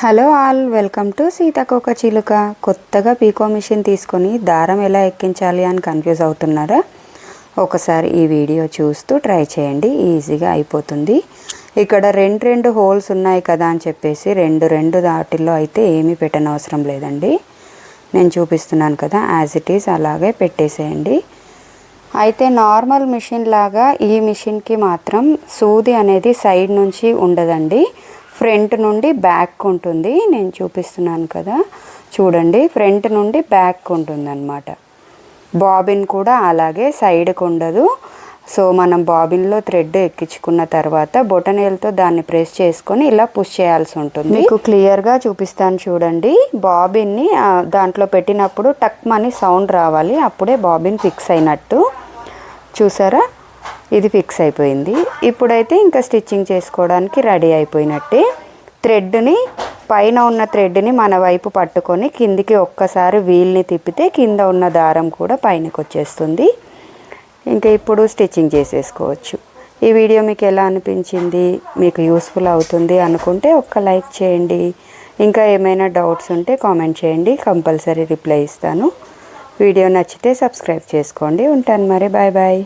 Hello all welcome to సీతాకోక చిలుక. కొత్తగా పీకో మిషన్ తీసుకొని దారం ఎలా ఎక్కించాలి అని కన్ఫ్యూజ్ అవుతున్నారా? ఒకసారి ఈ వీడియో చూస్తూ ట్రై చేయండి ఈజీగా అయిపోతుంది. ఇక్కడ రెండు రెండు హోల్స్ ఉన్నాయి కదా అని చెప్పేసి రెండు రెండు దాటిల్లో అయితే ఏమీ పెట్టనవసరం లేదండి. నేను చూపిస్తున్నాను కదా యాజ్ ఇట్ ఈస్ అలాగే పెట్టేసేయండి. అయితే నార్మల్ మిషన్ లాగా ఈ మిషన్కి మాత్రం సూది అనేది సైడ్ నుంచి ఉండదండి. ఫ్రంట్ నుండి బ్యాక్ ఉంటుంది. నేను చూపిస్తున్నాను కదా. చూడండి ఫ్రంట్ నుండి బ్యాక్ ఉంటుంది అనమాట బాబిన్ కూడా అలాగే సైడ్కి ఉండదు సో మనం బాబిన్లో థ్రెడ్ ఎక్కించుకున్న తర్వాత బొటనేలతో దాన్ని ప్రెస్ చేసుకొని ఇలా పుష్ చేయాల్సి ఉంటుంది. మీకు క్లియర్గా చూపిస్తాను చూడండి. బాబిన్ని దాంట్లో పెట్టినప్పుడు టక్ మని సౌండ్ రావాలి. అప్పుడే బాబిన్ ఫిక్స్ అయినట్టు. చూసారా? ఇది ఫిక్స్ అయిపోయింది. ఇప్పుడైతే ఇంకా స్టిచ్చింగ్ చేసుకోవడానికి రెడీ అయిపోయినట్టే. థ్రెడ్ని పైన ఉన్న థ్రెడ్ని మన వైపు పట్టుకొని కిందికి ఒక్కసారి వీల్ని తిప్పితే కింద ఉన్న దారం కూడా పైనకి వచ్చేస్తుంది. ఇంకా ఇప్పుడు స్టిచ్చింగ్ చేసేసుకోవచ్చు. ఈ వీడియో మీకు ఎలా అనిపించింది? మీకు యూస్ఫుల్ అవుతుంది అనుకుంటే ఒక్క లైక్ చేయండి. ఇంకా ఏమైనా డౌట్స్ ఉంటే కామెంట్ చేయండి. కంపల్సరీ రిప్లై ఇస్తాను. వీడియో నచ్చితే సబ్స్క్రైబ్ చేసుకోండి. ఉంటాను మరి. Bye bye